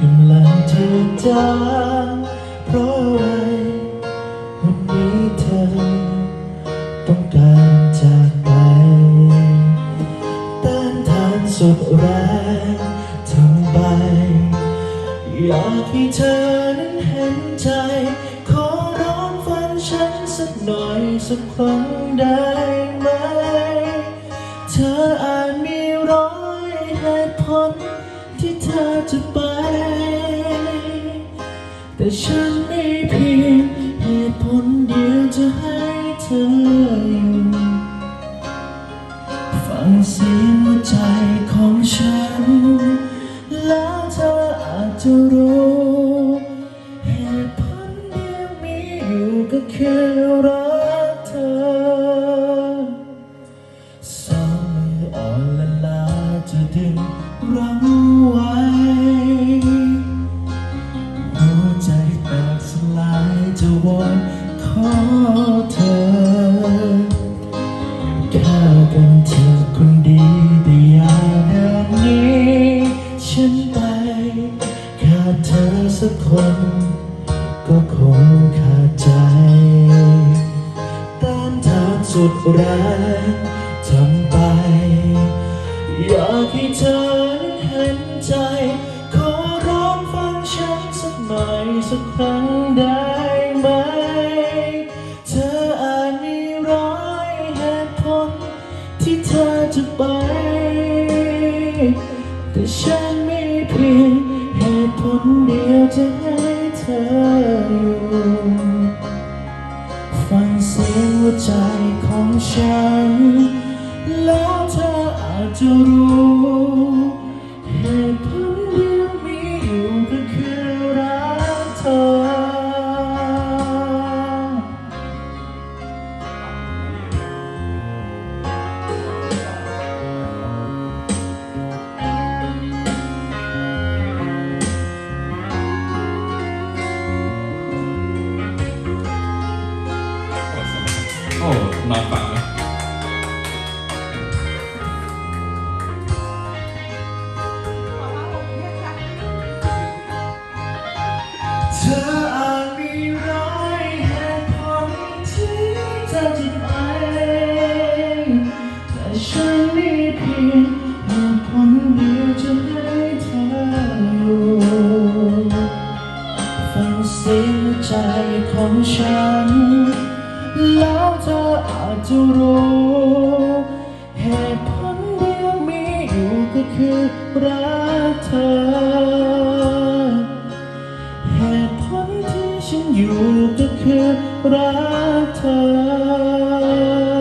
กำลังจืดจางเพราะอะไรวันนี้เธอต้องการจากไปต้านทานสุดแรงทำไป อยากให้เธอนั้นเห็นใจ ขอร้องฟังฉันสักหน่อยสักครั้งได้ ฉันมีเพียงเหตุผลเดียวจะให้เธออยู่ ฟังเสียงหัวใจของฉัน แล้วเธออาจจะรู้เหตุผลเดียวมีอยู่ก็คือรักเธอสองมืออ่อนละลาจะดึงรั้งไว้ วอนขอเธอฆ่ากันเธอคนดีแต่อย่าเดินหนี้ ฉันไปขาดเธอสักคน ก็คงขาดใจต้านทานสุดแรงทำไป อยากให้เธอนั้เห็นใจ ขอร้องฟังฉันสักหน่อยสักครั้งได้ ไหม เธออาจมีร้อยเหตุผลที่เธอจะไป แต่ฉันมีเพียงเหตุผลเดียวจะให้เธออยู่ฟังเสียงหัวใจของฉัน แล้วเธออาจจะรู้ นอนฝันนะเธออาจมีร้อยเหตุผลที่เธอจะไป แต่ฉันมีเพียงเหตุผลเดียวจะให้เธออยู่ฟังเสียงใจของฉัน แล้วเธออาจจะรู้เหตุผลเดียวมีอยู่ก็คือรักเธอ เหตุผลที่ฉันอยู่ก็คือรักเธอ